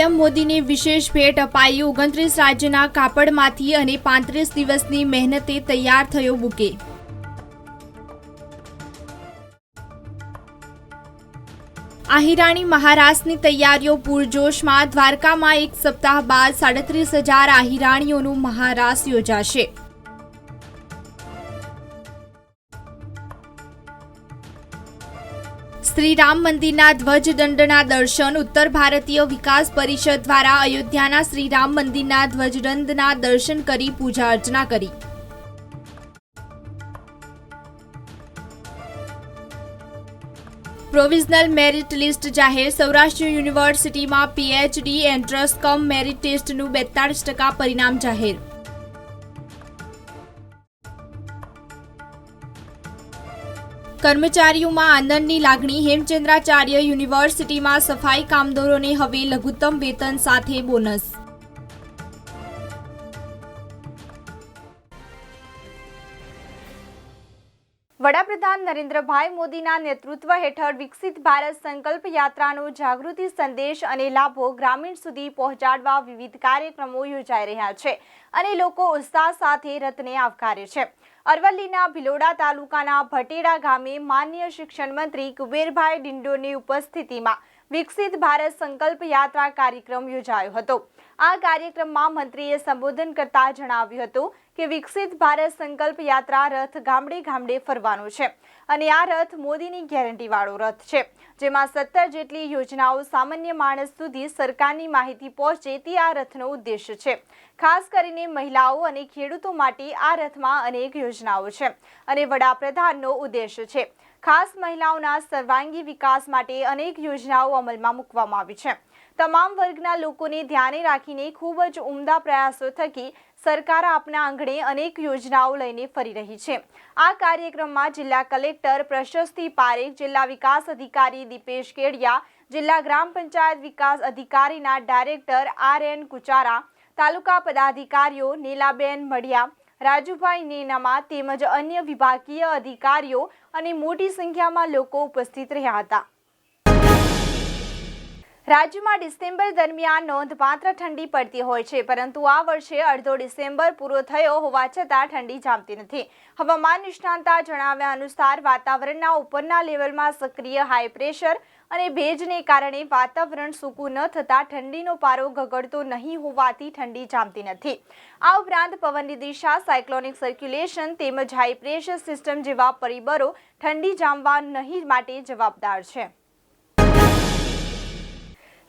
PM મોદીને વિશેષ ભેટ અપાઈ. ઓગણત્રીસ રાજ્યના કાપડમાંથી અને પાંત્રીસ દિવસની મહેનતે તૈયાર થયો બુકે. આહિરાણી મહારાષ્ટ્રની તૈયારીઓ પૂરજોશમાં દ્વારકામાં એક સપ્તાહ બાદ સાડત્રીસ હજાર આહિરાણીઓનું મહારાસ યોજાશે. શ્રી રામ મંદિરના ધ્વજદંડના દર્શન ઉત્તર ભારતીય વિકાસ પરિષદ દ્વારા અયોધ્યાના શ્રી રામ મંદિરના ધ્વજદંડના દર્શન કરી પૂજા અર્ચના કરી. પ્રોવિઝનલ મેરિટ લિસ્ટ જાહેર, સૌરાષ્ટ્ર યુનિવર્સિટીમાં પીએચડી એન્ટ્રન્સ કમ મેરિટ ટેસ્ટનું બેતાળીસ ટકા પરિણામ જાહેર. કર્મચારીઓમાં આનંદની લાગણી. હેમચંદ્રાચાર્ય યુનિવર્સિટીમાં સફાઈ કામદારોને હવે લઘુત્તમ વેતન સાથે બોનસ. વડાપ્રધાન નરેન્દ્રભાઈ મોદીના નેતૃત્વ હેઠળ વિકસિત ભારત સંકલ્પ યાત્રાનો જાગૃતિ સંદેશ અને લાભો ગ્રામીણ સુધી પહોંચાડવા વિવિધ કાર્યક્રમો યોજાઈ રહ્યા છે અને લોકો ઉત્સાહ સાથે રથને આવકારે છે. અરવલ્લીના ભિલોડા તાલુકાના ભટેડા ગામે માન્ય શિક્ષણ મંત્રી કુબેરભાઈ ડિંડોની ઉપસ્થિતિમાં વિકસિત ભારત સંકલ્પ યાત્રા કાર્યક્રમ યોજાયો હતો. આ કાર્યક્રમમાં મંત્રીએ સંબોધન કરતા જણાવ્યું હતું કે વિકસિત ભારત સંકલ્પ યાત્રા રથ ગામડે ગામડે ફરવાનો છે. અને આ રથ મોદીની ગેરંટીવાળો રથ છે. જેમાં સત્તર જેટલી યોજનાઓ સામાન્ય માણસ સુધી સરકારની માહિતી પહોંચે તે આ રથનો ઉદ્દેશ છે. ખાસ કરીને મહિલાઓ અને ખેડૂતો માટે આ રથમાં અનેક યોજનાઓ છે અને વડાપ્રધાનનો ઉદ્દેશ છે. ખાસ મહિલાઓના સર્વાંગી વિકાસ માટે અનેક યોજનાઓ અમલમાં મૂકવામાં આવી છે. તમામ વર્ગના લોકોને ધ્યાને રાખીને ખૂબ જ ઉમદા પ્રયાસો થકી સરકાર આપના આંગણે અનેક યોજનાઓ લઈને ફરી રહી છે. આ કાર્યક્રમમાં જિલ્લા કલેક્ટર પ્રશસ્તિ પારેખ, જિલ્લા વિકાસ અધિકારી દીપેશ કેડિયા, જિલ્લા ગ્રામ પંચાયત વિકાસ અધિકારીના ડાયરેક્ટર આર એન કુચારા, તાલુકા પદાધિકારીઓ નીલાબેન મડિયા રાજુભાઈ નેનામા તેમજ અન્ય વિભાગીય અધિકારીઓ અને મોટી સંખ્યામાં લોકો ઉપસ્થિત રહ્યા હતા. રાજ્યમાં ડિસેમ્બર દરમિયાન નોંધપાત્ર ઠંડી પડતી હોય છે, પરંતુ આ વર્ષે અડધો ડિસેમ્બર પૂરો થયો હોવા છતાં ઠંડી જામતી નથી. હવામાન નિષ્ણાંતા જણાવ્યા અનુસાર વાતાવરણના ઉપરના લેવલમાં સક્રિય હાઈ પ્રેશર અને ભેજને કારણે વાતાવરણ સૂકું ન થતાં ઠંડીનો પારો ગગડતો નહીં હોવાથી ઠંડી જામતી નથી. આ ઉપરાંત પવનની દિશા સાયક્લોનિક સર્ક્યુલેશન તેમજ હાઈ પ્રેશર સિસ્ટમ જેવા પરિબળો ઠંડી જામવા નહીં માટે જવાબદાર છે.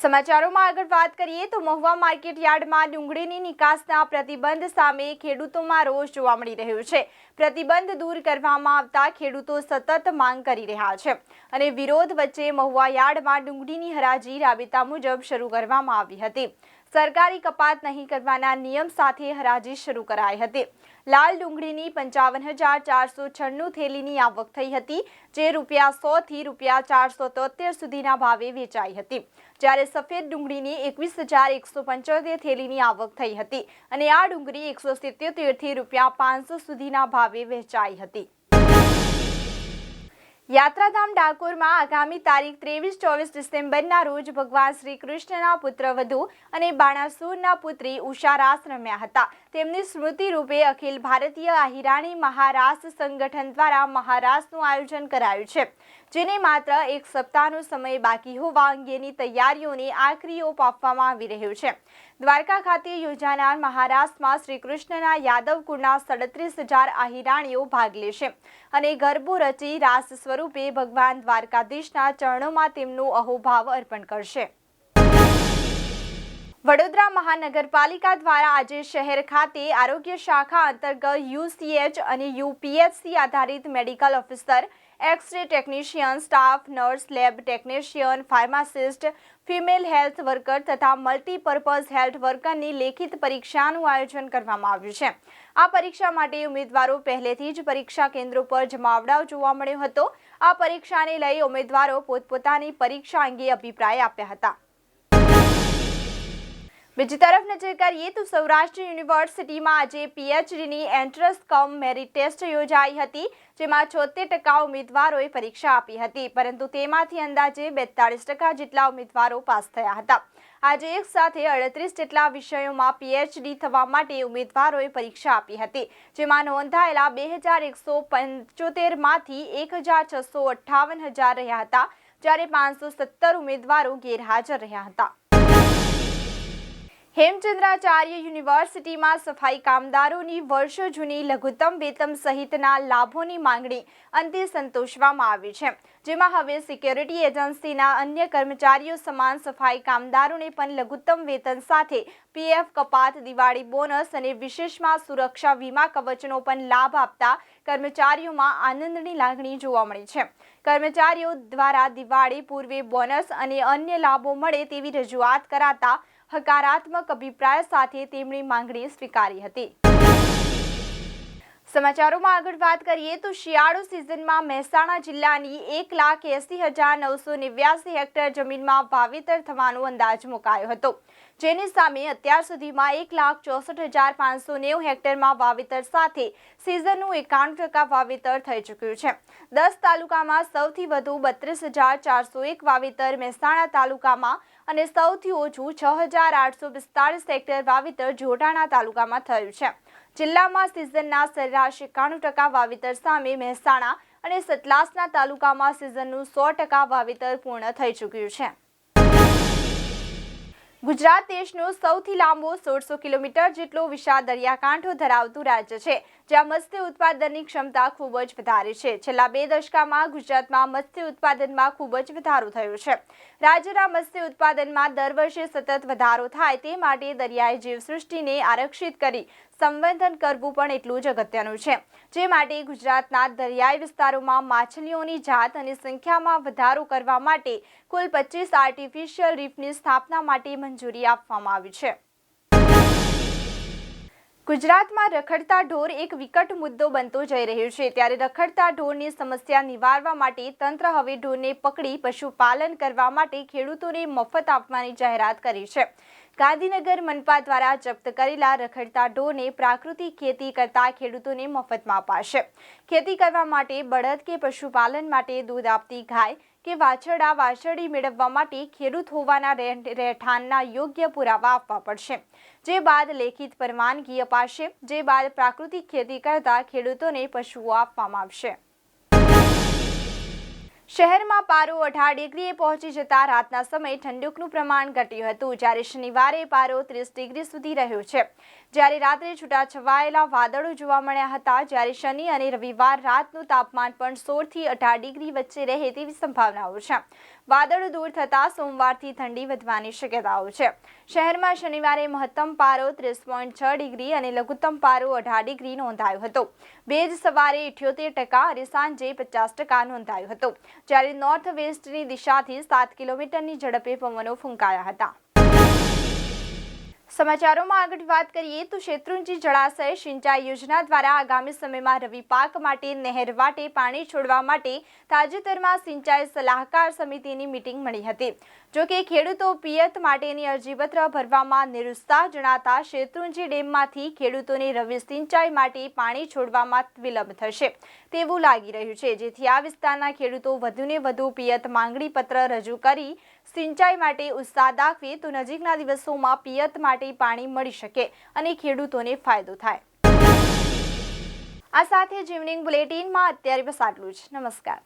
સમાચારોમાં આગળ વાત કરીએ તો મહુવા માર્કેટ યાર્ડમાં ડુંગળીની નિકાસના પ્રતિબંધ સામે ખેડૂતોમાં રોષ જોવા મળી રહ્યો છે. પ્રતિબંધ દૂર કરવામાં આવતા ખેડૂતો સતત માંગ કરી રહ્યા છે અને વિરોધ વચ્ચે મહુવા યાર્ડમાં ડુંગળીની હરાજી રાબેતા મુજબ શરૂ કરવામાં આવી હતી. સરકારી કપાત નહીં કરવાના નિયમ સાથે હરાજી શરૂ કરાઈ હતી. લાલ ડુંગળીની પંચાવન હજાર ચારસો છન્નું થેલીની આવક થઈ હતી, જે રૂપિયા સોથી રૂપિયા ચારસો તોતેર સુધીના ભાવે વેચાઈ હતી. જ્યારે સફેદ ડુંગળીની એકવીસ હજાર એકસો પંચોતેર થેલીની આવક થઈ હતી અને આ ડુંગળી એકસો સિત્યોતેરથી રૂપિયા પાંચસો સુધીના ભાવે વેચાઈ હતી. યાત્રાધામ ડાકોરમાં આગામી તારીખ ત્રેવીસ, ચોવીસ ડિસેમ્બરના રોજ ભગવાન શ્રી કૃષ્ણના પુત્રવધુ અને બાણાસુરના પુત્રી ઉષા રાસ રમ્યા હતા. તેમની સ્મૃતિ રૂપે અખિલ ભારતીય આહિરાણી મહારાસ સંગઠન દ્વારા મહારાસનું આયોજન કરાયું છે, જેને માત્ર એક સપ્તાહનો સમય બાકી હોવા અંગેની તૈયારીઓને આખરી ઓપ આપવામાં આવી રહ્યો છે. દ્વારકા ખાતે યોજાનાર મહારાષ્ટ્રમાં શ્રી કૃષ્ણના યાદવ કુળના સડત્રીસ હજાર આહિરાણીઓ ભાગ લેશે અને ગરબો રચી રાસ સ્વરૂપે ભગવાન દ્વારકાધીશના ચરણોમાં તેમનું અહોભાવ અર્પણ કરશે. વડોદરા મહાનગરપાલિકા દ્વારા આજે શહેર ખાતે આરોગ્ય શાખા અંતર્ગત યુસીએચ અને યુપીએચસી આધારિત medical officer X ray technician staff nurse lab technician pharmacist female health worker તથા મલ્ટીપર્પઝ હેલ્થ વર્કરની લેખિત પરીક્ષાનું આયોજન કરવામાં આવ્યું છે. આ પરીક્ષા માટે ઉમેદવારો પહેલેથી જ પરીક્ષા કેન્દ્રો પર જમાવડાવ જોવા મળ્યો હતો. આ પરીક્ષાને લઈ ઉમેદવારો પોતપોતાની પરીક્ષા અંગે અભિપ્રાય આપ્યા હતા. બીજી તરફ નજર કરીએ તો સૌરાષ્ટ્ર યુનિવર્સિટીમાં આજે પીએચડીની એન્ટ્રન્સ કમ મેરિટ ટેસ્ટ યોજાઈ હતી, જેમાં છોતેર ટકા ઉમેદવારોએ પરીક્ષા આપી હતી, પરંતુ તેમાંથી અંદાજે બેતાળીસ ટકા જેટલા ઉમેદવારો પાસ થયા હતા. આજે એક સાથે અડત્રીસ જેટલા વિષયોમાં પીએચડી થવા માટે ઉમેદવારોએ પરીક્ષા આપી હતી, જેમાં નોંધાયેલા બે હજાર એકસો પંચોતેરમાંથી એક હજાર છસો અઠ્ઠાવન હજાર રહ્યા હતા, જ્યારે પાંચસો સત્તર ઉમેદવારો ગેરહાજર રહ્યા હતા. હેમચંદ્રાચાર્ય યુનિવર્સિટીમાં સફાઈ કામદારોની વર્ષો જૂની લઘુત્તમ વેતન સહિતના લાભોની માંગણી અંતે સંતોષવામાં આવી છે. જેમાં હવે સિક્યોરિટી એજન્સીના અન્ય કર્મચારીઓ સમાન સફાઈ કામદારોને પણ લઘુત્તમ વેતન સાથે પીએફ કપાત, દિવાળી બોનસ અને વિશેષમાં સુરક્ષા વીમા કવચનો પણ લાભ આપતા કર્મચારીઓમાં આનંદની લાગણી જોવા મળી છે. કર્મચારીઓ દ્વારા દિવાળી, પૂર્વે બોનસ અને અન્ય લાભો મળે તેવી રજૂઆત કરાતા હકારાત્મક અભિપ્રાય સાથે તેમણે માંગણી સ્વીકારી હતી. સમાચારોમાં આગળ વાત કરીએ તો શિયાળુ સિઝનમાં મહેસાણા જિલ્લાની એક લાખ એસી હજાર નવસો નેવ્યાસી હેક્ટર જમીનમાં વાવેતર થવાનો અંદાજ મુકાયો હતો. જેની સામે અત્યાર સુધીમાં એક લાખ ચોસઠ હજાર પાંચસો નેવું હેક્ટરમાં વાવેતર સાથે સિઝનનું એકાણું ટકા વાવેતર થઈ ચૂક્યું છે. દસ તાલુકામાં સૌથી વધુ બત્રીસ હજાર ચારસો એક વાવેતર મહેસાણા તાલુકામાં અને સૌથી ઓછું છ હજાર આઠસો પિસ્તાળીસ હેક્ટર વાવેતર જોટાણા તાલુકામાં થયું છે. જિલ્લામાં સિઝનના સરેરાશ એકાણું ટકા વાવેતર સામે મહેસાણા અને સતલાસના તાલુકામાં સિઝનનું સો ટકા વાવેતર પૂર્ણ થઈ ચૂક્યું છે. ગુજરાત દેશનો સૌથી લાંબો સોળસો કિલોમીટર જેટલો વિશાળ દરિયાકાંઠો ધરાવતું રાજ્ય છે, જ્યાં મત્સ્ય ઉત્પાદનની ક્ષમતા ખૂબ જ વધારે છે. છેલ્લા બે દશકામાં ગુજરાતમાં મત્સ્ય ઉત્પાદનમાં ખૂબ જ વધારો થયો છે. રાજ્યના મત્સ્ય ઉત્પાદનમાં દર વર્ષે સતત વધારો થાય તે માટે દરિયાઈ જીવસૃષ્ટિને આરક્ષિત કરી સંવર્ધન કરવું પણ એટલું જ અગત્યનું છે. જે માટે ગુજરાતના દરિયાઈ વિસ્તારોમાં માછલીઓની જાત અને સંખ્યામાં વધારો કરવા માટે કુલ પચીસ આર્ટિફિશિયલ રીફની સ્થાપના માટે મંજૂરી આપવામાં આવી છે. ગુજરાતમાં રખડતા ઢોર એક વિકટ મુદ્દો બનતો જઈ રહ્યો છે. ત્યારે રખડતા ઢોરની સમસ્યા નિવારવા માટે તંત્ર હવે ઢોરને પકડી પશુપાલન કરવા માટે ખેડૂતોને મફત આપવાની જાહેરાત કરી છે. ગાંધીનગર મનપા દ્વારા જપ્ત કરેલા રખડતા ઢોરને પ્રાકૃતિક ખેતી કરતા ખેડૂતોને મફતમાં અપાશે. ખેતી કરવા માટે બળદ કે પશુપાલન માટે દૂધ આપતી ગાય કે વાછરડા વાછરડી મેળવવા માટે ખેડૂત હોવાના રહે- રહેઠાણના યોગ્ય પુરાવા આપવા પડશે. જે બાદ લેખિત પરવાનગી અપાશે. જે બાદ પ્રાકૃતિક ખેતી કરતા ખેડૂતોને પશુઓ આપવામાં આવશે. શહેરમાં પારો અઢાર ડિગ્રીએ પહોંચી જતા રાતના સમયે ઠંડકનું પ્રમાણ ઘટ્યું હતું. જ્યારે શનિવારે પારો ત્રીસ ડિગ્રી સુધી રહ્યો છે. જ્યારે રાત્રે છૂટાછવાયેલા વાદળો જોવા મળ્યા હતા, જ્યારે શનિ અને રવિવાર રાતનું તાપમાન પણ સોળથી અઢાર ડિગ્રી વચ્ચે રહે તેવી સંભાવનાઓ છે. વાદળો દૂર થતાં સોમવારથી ઠંડી વધવાની શક્યતાઓ છે. શહેરમાં શનિવારે મહત્તમ પારો ત્રીસ પોઈન્ટ છ ડિગ્રી અને લઘુત્તમ પારો અઢાર ડિગ્રી નોંધાયો હતો. ભેજ સવારે ઇઠ્યોતેર ટકા અને સાંજે પચાસ ટકા નોંધાયો હતો. જ્યારે નોર્થ વેસ્ટની દિશાથી સાત કિલોમીટરની ઝડપે પવનો ફૂંકાયા હતા. સમાચારોમાં આગળ વાત કરીએ તો શેત્રુંજી જળાશય સિંચાઈ યોજના દ્વારા આગામી સમયમાં રવિ પાક માટે નહેર વાટે પાણી છોડવા માટે તાજેતરમાં સિંચાઈ સલાહકાર સમિતિની મીટિંગ મળી હતી. જો કે ખેડૂતો પિયત માટેની અરજીપત્ર ભરવામાં નિરુત્સાહ જણાતા શેત્રુંજી ડેમમાંથી ખેડૂતોને રવિ સિંચાઈ માટે પાણી છોડવામાં વિલંબ થશે તેવું લાગી રહ્યું છે. જેથી આ વિસ્તારના ખેડૂતો વધુને વધુ પિયત માંગણી પત્ર રજૂ કરી સિંચાઈ માટે ઉત્સાહ દાખવે તો નજીકના દિવસોમાં પિયત માટે પાણી મળી શકે અને ખેડૂતોને ફાયદો થાય. આ સાથે જ ઇવનિંગ બુલેટિનમાં અત્યારે બસ આટલું જ. નમસ્કાર.